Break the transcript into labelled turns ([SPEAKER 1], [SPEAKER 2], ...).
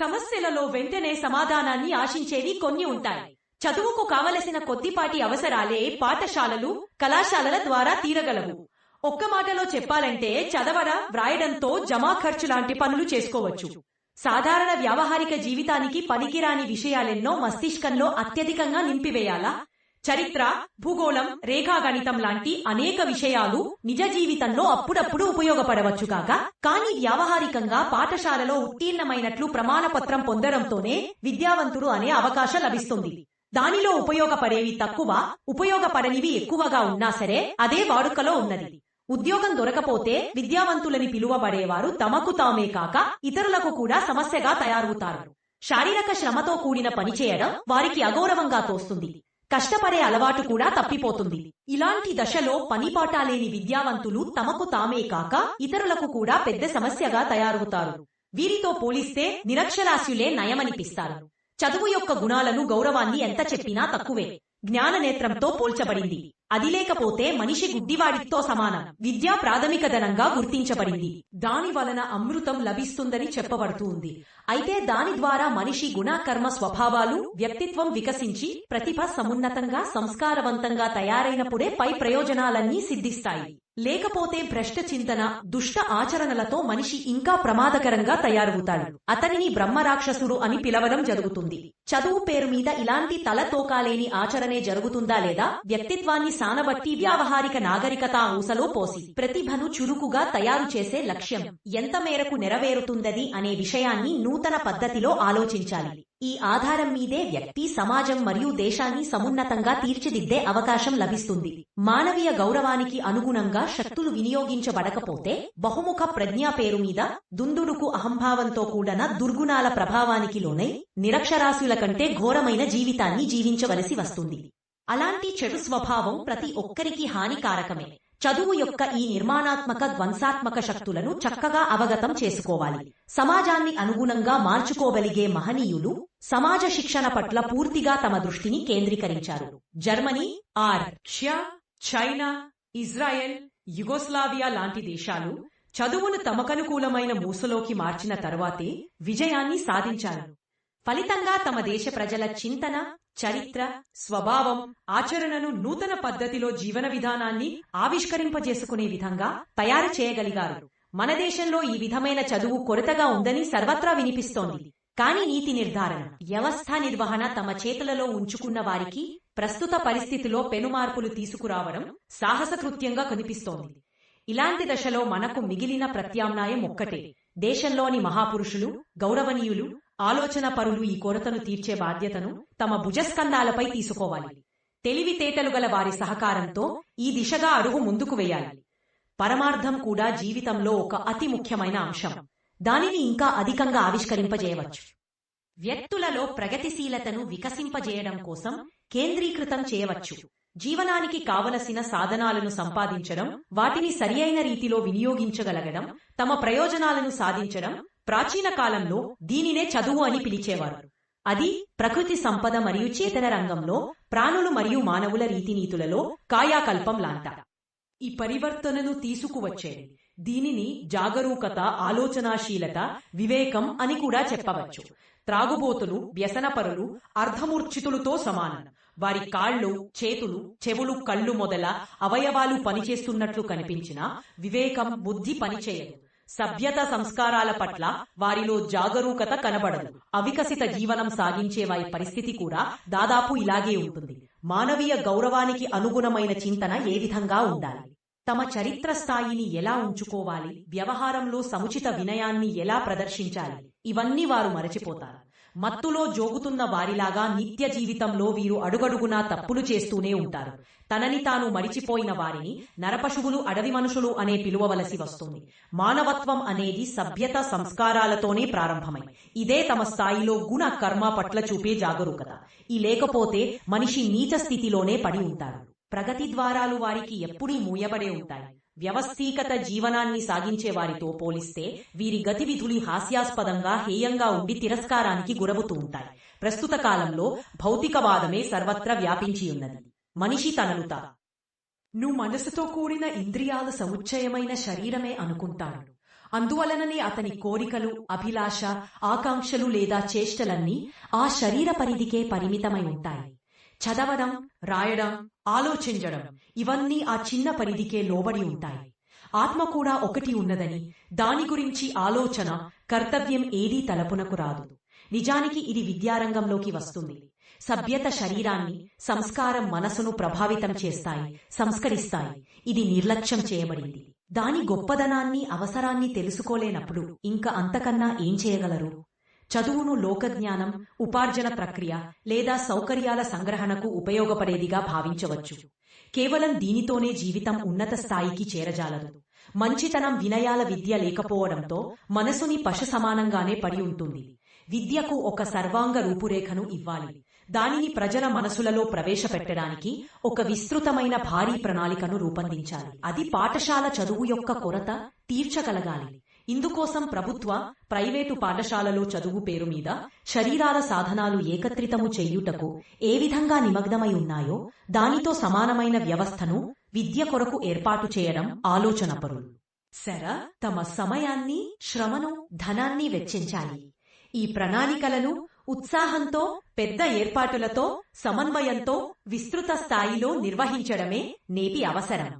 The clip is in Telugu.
[SPEAKER 1] సమస్యలలో వెంటనే సమాధానాన్ని ఆశించేవి కొన్ని ఉంటాయి. చదువుకు కావలసిన కొద్దిపాటి అవసరాలే పాఠశాలలు కళాశాలల ద్వారా తీరగలవు. ఒక్క మాటలో చెప్పాలంటే చదవడ వ్రాయడంతో జమా ఖర్చు లాంటి పనులు చేసుకోవచ్చు. సాధారణ వ్యావహారిక జీవితానికి పనికిరాని విషయాలెన్నో మస్తిష్కంలో అత్యధికంగా నింపివేయాలా? చరిత్ర భూగోళం రేఖాగణితం లాంటి అనేక విషయాలు నిజ జీవితంలో అప్పుడప్పుడు ఉపయోగపడవచ్చు కాక కానీ వ్యావహారికంగా పాఠశాలలో ఉత్తీర్ణమైనట్లు ప్రమాణపత్రం పొందడంతోనే విద్యావంతుడు అనే అవకాశం లభిస్తుంది. దానిలో ఉపయోగపడేవి తక్కువ ఉపయోగపడనివి ఎక్కువగా ఉన్నా సరే అదే వాడుకలో ఉన్నది. ఉద్యోగం దొరకపోతే విద్యావంతులని పిలువబడేవారు తమకు తామే కాక ఇతరులకు కూడా సమస్యగా తయారవుతారు. శారీరక శ్రమతో కూడిన పనిచేయడం వారికి అగౌరవంగా తోస్తుంది. కష్టపడే అలవాటు కూడా తప్పిపోతుంది. ఇలాంటి దశలో పనిపాట లేని విద్యావంతులు తమకు తామే కాక ఇతరులకు కూడా పెద్ద సమస్యగా తయారవుతారు. వీరితో పోలిస్తే నిరక్షరాస్యులే నయమనిపిస్తారు. చదువు యొక్క గుణాలను గౌరవాన్ని ఎంత చెప్పినా తక్కువే. జ్ఞాన నేత్రంతో పోల్చబడింది. అది లేకపోతే మనిషి గుడ్డివాడితో సమానం. విద్య ప్రాథమిక ధనంగా గుర్తించబడింది. దాని వలన అమృతం లభిస్తుందని చెప్పబడుతూ ఉంది అయితే దాని ద్వారా మనిషి గుణకర్మ స్వభావాలు వ్యక్తిత్వం వికసించి ప్రతిభ సమున్నతంగా సంస్కారవంతంగా తయారైనప్పుడే పై ప్రయోజనాలన్నీ సిద్ధిస్తాయి. లేకపోతే భ్రష్ట చింతన దుష్ట ఆచరణలతో మనిషి ఇంకా ప్రమాదకరంగా తయారవుతాడు. అతనిని బ్రహ్మరాక్షసుడు అని పిలవడం జరుగుతుంది. చదువు పేరు మీద ఇలాంటి తలతోకాలేని ఆచరణే జరుగుతుందా లేదా? వ్యక్తిత్వాన్ని సానబట్టి వ్యావహారిక నాగరికత ఊసలో పోసి ప్రతిభను చురుకుగా తయారు చేసే లక్ష్యం ఎంత మేరకు నెరవేరుతుందది అనే విషయాన్ని నూతన పద్ధతిలో ఆలోచించాలి. ఈ ఆధారం మీదే వ్యక్తి సమాజం మరియు దేశాన్ని సమున్నతంగా తీర్చిదిద్దే అవకాశం లభిస్తుంది. మానవీయ గౌరవానికి అనుగుణంగా శక్తులు వినియోగించబడకపోతే బహుముఖ ప్రజ్ఞా పేరు మీద దుందుడుకు అహంభావంతో కూడన దుర్గుణాల ప్రభావానికి లోనై నిరక్షరాస్యుల కంటే ఘోరమైన జీవితాన్ని జీవించవలసి వస్తుంది. అలాంటి చెడు స్వభావం ప్రతి ఒక్కరికి హానికారకమే. చదువు యొక్క ఈ నిర్మాణాత్మక ధ్వంసాత్మక శక్తులను చక్కగా అవగతం చేసుకోవాలి. సమాజాన్ని అనుగుణంగా మార్చుకోగలిగే మహనీయులు సమాజ శిక్షణ పట్ల పూర్తిగా తమ దృష్టిని కేంద్రీకరించారు. Germany or Russia China Israel Yugoslavia లాంటి దేశాలు చదువును తమకనుకూలమైన మూసలోకి మార్చిన తర్వాతే విజయాన్ని సాధించారు. ఫలితంగా తమ దేశ ప్రజల చింతన చరిత్ర స్వభావం ఆచరణను నూతన పద్ధతిలో జీవన విధానాన్ని ఆవిష్కరింపజేసుకునే విధంగా తయారు చేయగలిగారు. మన దేశంలో ఈ విధమైన చదువు కొరతగా ఉందని సర్వత్రా వినిపిస్తోంది. కాని నీతి నిర్ధారణ వ్యవస్థ నిర్వహణ తమ చేతులలో ఉంచుకున్న వారికి ప్రస్తుత పరిస్థితిలో పెనుమార్పులు తీసుకురావడం సాహసకృత్యంగా కనిపిస్తోంది. ఇలాంటి దశలో మనకు మిగిలిన ప్రత్యామ్నాయం ఒక్కటే. దేశంలోని మహాపురుషులు గౌరవనీయులు ఆలోచన పరులు ఈ కొరతను తీర్చే బాధ్యతను తమ భుజస్కంధాలపై తీసుకోవాలి. తెలివితేటలు గల వారి సహకారంతో ఈ దిశగా అడుగు ముందుకు వేయాలి. పరమార్థం కూడా జీవితంలో ఒక అతి ముఖ్యమైన అంశం. దానిని ఇంకా అధికంగా ఆవిష్కరింపజేయవచ్చు. వ్యక్తులలో ప్రగతిశీలతను వికసింపజేయడం కోసం కేంద్రీకృతం చేయవచ్చు. జీవనానికి కావలసిన సాధనాలను సంపాదించడం వాటిని సరియైన రీతిలో వినియోగించగలగడం తమ ప్రయోజనాలను సాధించడం ప్రాచీన కాలంలో దీనినే చదువు అని పిలిచేవారు. అది ప్రకృతి సంపద మరియు చేతన రంగంలో ప్రాణులు మరియు మానవుల రీతినీతులలో కాయాకల్పం లాంట. ఈ పరివర్తనను తీసుకువచ్చేది. దీనిని జాగరూకత ఆలోచనాశీలత వివేకం అని కూడా చెప్పవచ్చు. త్రాగుబోతులు వ్యసనపరులు అర్ధమూర్ఛితులతో సమానం. వారి కాళ్ళు చేతులు చెవులు కళ్ళు మొదల అవయవాలు పనిచేస్తున్నట్లు కనిపించినా వివేకం బుద్ధి పనిచేయదు. సభ్యత సంస్కారాల పట్ల వారిలో జాగరూకత కనబడదు. అవికసిత జీవనం సాగించే వారి పరిస్థితి కూడా దాదాపు ఇలాగే ఉంటుంది. మానవీయ గౌరవానికి అనుగుణమైన చింతన ఏ విధంగా ఉండాలి? తమ చరిత్ర స్థాయిని ఎలా ఉంచుకోవాలి? వ్యవహారంలో సముచిత వినయాన్ని ఎలా ప్రదర్శించాలి? ఇవన్నీ వారు మరచిపోతారు. మత్తులో జోగుతున్న వారిలాగా నిత్య జీవితంలో వీరు అడుగడుగునా తప్పులు చేస్తూనే ఉంటారు. తనని తాను మరిచిపోయిన వారిని నరపశువులు అడవి మనుషులు అనే పిలువవలసి వస్తుంది. మానవత్వం అనేది సభ్యత సంస్కారాలతోనే ప్రారంభమై ఇదే తమ స్థాయిలో గుణ కర్మ పట్ల చూపే జాగరూకత. ఈ లేకపోతే మనిషి నీచ స్థితిలోనే పడి ఉంటారు ప్రగతి ద్వారాలు వారికి ఎప్పుడూ మూయబడే ఉంటాయి. వ్యవస్థీకత జీవనాన్ని సాగించే వారితో పోలిస్తే వీరి గతివిధులు హాస్యాస్పదంగా హేయంగా ఉండి తిరస్కారానికి గురవుతూ ఉంటాయి. ప్రస్తుత కాలంలో భౌతికవాదమే సర్వత్రా వ్యాపించి ఉన్నది మనిషి తనను తా నువ్వు మనసుతో కూడిన ఇంద్రియాల సముచ్చయమైన శరీరమే అనుకుంటాడు. అందువలననే అతని కోరికలు అభిలాష ఆకాంక్షలు లేదా చేష్టలన్నీ ఆ శరీర పరిధికే పరిమితమై ఉంటాయి. చదవడం రాయడం ఆలోచించడం ఇవన్నీ ఆ చిన్న పరిధికే లోబడి ఉంటాయి. ఆత్మ కూడా ఒకటి ఉన్నదని దాని గురించి ఆలోచన కర్తవ్యం ఏదీ తలపునకు రాదు. నిజానికి ఇది విద్యారంగంలోకి వస్తుంది. సభ్యత శరీరాన్ని సంస్కారం మనసును ప్రభావితం చేస్తాయి సంస్కరిస్తాయి. ఇది నిర్లక్ష్యం చేయబడింది. దాని గొప్పదనాన్ని అవసరాన్ని తెలుసుకోలేనప్పుడు ఇంకా అంతకన్నా ఏం చేయగలరు? చదువును లోకజ్ఞానం ఉపార్జన ప్రక్రియ లేదా సౌకర్యాల సంగ్రహణకు ఉపయోగపడేదిగా భావించవచ్చు. కేవలం దీనితోనే జీవితం ఉన్నత స్థాయికి చేరజాలదు. మంచితనం వినయాల విద్య లేకపోవడంతో మనసుని పశు సమానంగానే పడి ఉంటుంది. విద్యకు ఒక సర్వాంగ రూపురేఖను ఇవ్వాలి. దానిని ప్రజల మనసులలో ప్రవేశపెట్టడానికి ఒక విస్తృతమైన భారీ ప్రణాళికను రూపొందించాలి. అది పాఠశాల చదువు యొక్క కొరత తీర్చగలగాలి. ఇందుకోసం ప్రభుత్వ ప్రైవేటు పాఠశాలలో చదువు పేరు మీద శరీరాల సాధనాలు ఏకత్రితము చేయుటకు ఏ విధంగా నిమగ్నమై ఉన్నాయో దానితో సమానమైన వ్యవస్థను విద్య కొరకు ఏర్పాటు చేయడం ఆలోచనపరులు. సర తమ సమయాన్ని శ్రమను ధనాన్ని వెచ్చించాలి ఈ ప్రణాళికలను ఉత్సాహంతో పెద్ద ఏర్పాటులతో సమన్వయంతో విస్తృత స్థాయిలో నిర్వహించడమే నేటి అవసరం.